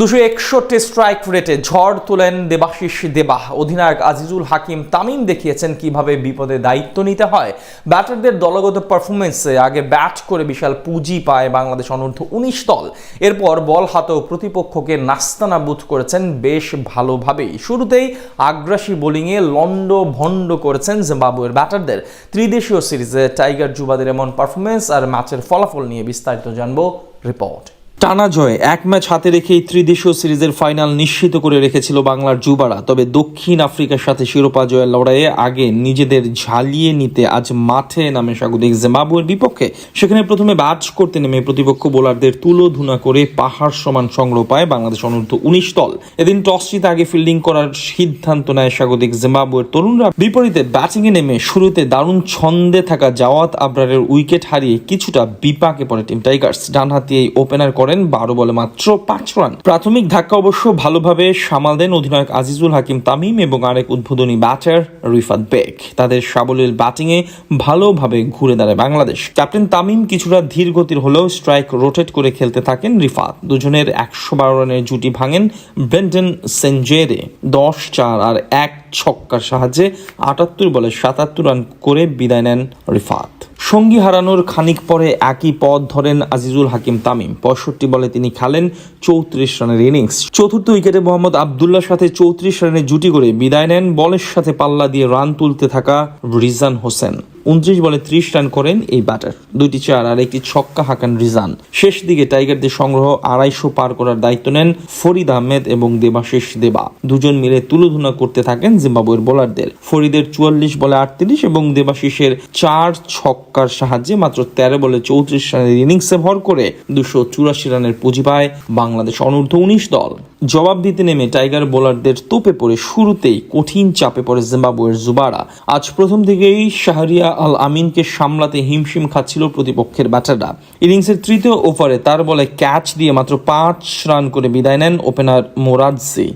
দুশো একষট্টি স্ট্রাইক রেটে ঝড় তোলেন দেবাশিস দেবা অধিনায়ক আজিজুল হাকিম তামিম দেখিয়েছেন কীভাবে বিপদে দায়িত্ব নিতে হয়। ব্যাটারদের দলগত পারফরমেন্সে আগে ব্যাট করে বিশাল পুঁজি পায় বাংলাদেশ অনূর্ধ্ব উনিশ দল। এরপর বল হাতেও প্রতিপক্ষকে নাস্তানাবুদ করেছেন বেশ ভালোভাবেই। শুরুতেই আগ্রাসী বোলিংয়ে লন্ড ভণ্ড করেছেন জিম্বাবুয়ের ব্যাটারদের। ত্রিদেশীয় সিরিজে টাইগার যুবাদের এমন পারফরমেন্স আর ম্যাচের ফলাফল নিয়ে বিস্তারিত জানব রিপোর্ট। টানা জয় এক ম্যাচ হাতে রেখেই ত্রিদেশীয় সিরিজের ফাইনাল নিশ্চিত করে রেখেছিল বাংলার যুবারা। তবে দক্ষিণ আফ্রিকার সাথে শিরোপা জয়ের লড়াইয়ে আগে নিজেদের ঝালিয়ে নিতে আজ মাঠে নামে স্বাগতিক জিম্বাবুয়ের বিপক্ষে। সেখানে প্রথমে ব্যাট করতে নেমে প্রতিপক্ষ বোলারদের তুলো ধুনা করে পাহাড় সমান সংগ্রহ পায় বাংলাদেশ অনূর্ধ্ব উনিশ দল। এদিন টস জিতে আগে ফিল্ডিং করার সিদ্ধান্ত নেয় স্বাগতিক জিম্বাবুয়ের তরুণরা। বিপরীতে ব্যাটিংয়ে নেমে শুরুতে দারুণ ছন্দে থাকা জাওয়াত আবরারের উইকেট হারিয়ে কিছুটা বিপাকে পড়ে টিম টাইগার্স। ডানহাতি এই ওপেনার করেন বারো বলে মাত্র পাঁচ রান। প্রাথমিক ধাক্কা অবশ্য ভালোভাবে সামাল দেন অধিনায়ক আজিজুল হাকিম তামিম এবং আরেক উদ্বোধনী ব্যাটার রিফাত বেগ। তাদের সাবলীল ব্যাটিংয়ে ভালোভাবে ঘুরে দাঁড়ায় বাংলাদেশ। ক্যাপ্টেন তামিম কিছুটা ধীর গতির হলেও স্ট্রাইক রোটেট করে খেলতে থাকেন রিফাত। দুজনের একশো বারো রানের জুটি ভাঙেন ব্রেন্ডন সেঞ্জেরে দশ চার আর এক ছক্কার সাহায্যে আটাত্তর বলে সাতাত্তর রান করে বিদায় নেন রিফাত। সঙ্গী হারানোর খানিক পরে একই পথ ধরেন আজিজুল হাকিম তামিম। পঁয়ষট্টি বলে তিনি খেলেন চৌত্রিশ রানের ইনিংস। চতুর্থ উইকেটে মোহাম্মদ আবদুল্লার সাথে চৌত্রিশ রানের জুটি করে বিদায় নেন। বলের সাথে পাল্লা দিয়ে রান তুলতে থাকা রিজান হোসেন। উনত্রিশ বলে ত্রিশ রান করেন এই ব্যাটার দুইটি চার আর একটি ছক্কা হাঁকান রিজান। শেষ দিকে টাইগারদের সংগ্রহ আড়াইশো পার করার দায়িত্ব নেন ফরিদ আহমেদ এবং দেবাশিস দেবা। দুজন মিলে তুলোধুনা করতে থাকেন জিম্বাবুয়ের বোলারদের। ফরিদের চুয়াল্লিশ বলে আটত্রিশ এবং দেবাশিসের চার ছক্কার সাহায্যে মাত্র তেরো বলে চৌত্রিশ রানের ইনিংসে ভর করে দুশো চুরাশি রানের পুঁজি পায় বাংলাদেশ অনূর্ধ্ব উনিশ দল। জবাব দিতে নেমে টাইগার বোলারদের তোপে পড়ে শুরুতেই কঠিন চাপে পড়ে জিম্বাবুয়ের জুবারা। আজ প্রথম থেকেই শাহরিয়া আল আমিনকে সামলাতে হিমশিম খাচ্ছিল প্রতিপক্ষের ব্যাটাররা। ইনিংসের তৃতীয় ওভারে তার বলে ক্যাচ দিয়ে মাত্র পাঁচ রান করে বিদায় নেন ওপেনার মোরাদজি।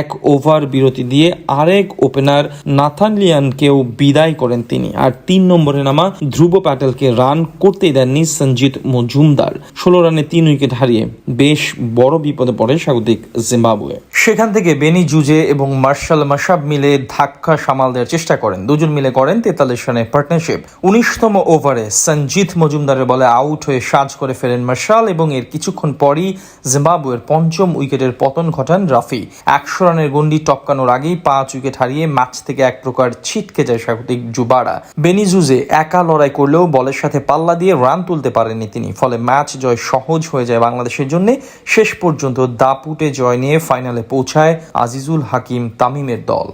এক ওভার বিরতি দিয়ে আরেক ওপেনার নাথানলিয়ানকেও বিদায় করেন তিনি। আর তিন নম্বরে নামা ধ্রুব প্যাটেলকে রান করতেই দেননি সঞ্জিত মজুমদার। ষোলো রানে তিন উইকেট হারিয়ে বেশ বড় বিপদে পড়ে স্বাগতিক জিম্বাবুয়ে। সেখান থেকে বেনি জুজে এবং মার্শাল মাসাব মিলে ধাক্কা সামাল দেওয়ার চেষ্টা করেন। দুজন মিলে করেন তেতাল্লিশ রানের পার্টনারশিপ। উনিশতম ওভারে সঞ্জিত মজুমদারের বলে আউট হয়ে সাজ করে ফেরেন মার্শাল এবং এর কিছুক্ষণ পরই জিম্বাবুয়ের পঞ্চম উইকেটের পতন ঘটান রাফি। একশো রানের গন্ডি টপকানোর আগেই পাঁচ উইকেট হারিয়ে ম্যাচ থেকে এক প্রকার ছিটকে যায় স্বাগতিক জুবারা। বেনিজুজে একা লড়াই করলেও বলের সাথে পাল্লা দিয়ে রান তুলতে পারেননি তিনি। ফলে ম্যাচ জয় সহজ হয়ে যায় বাংলাদেশের জন্য। শেষ পর্যন্ত দাপুটে জয় নিয়ে ফাইনালে পৌঁছায় আজিজুল হাকিম তামিমের দল।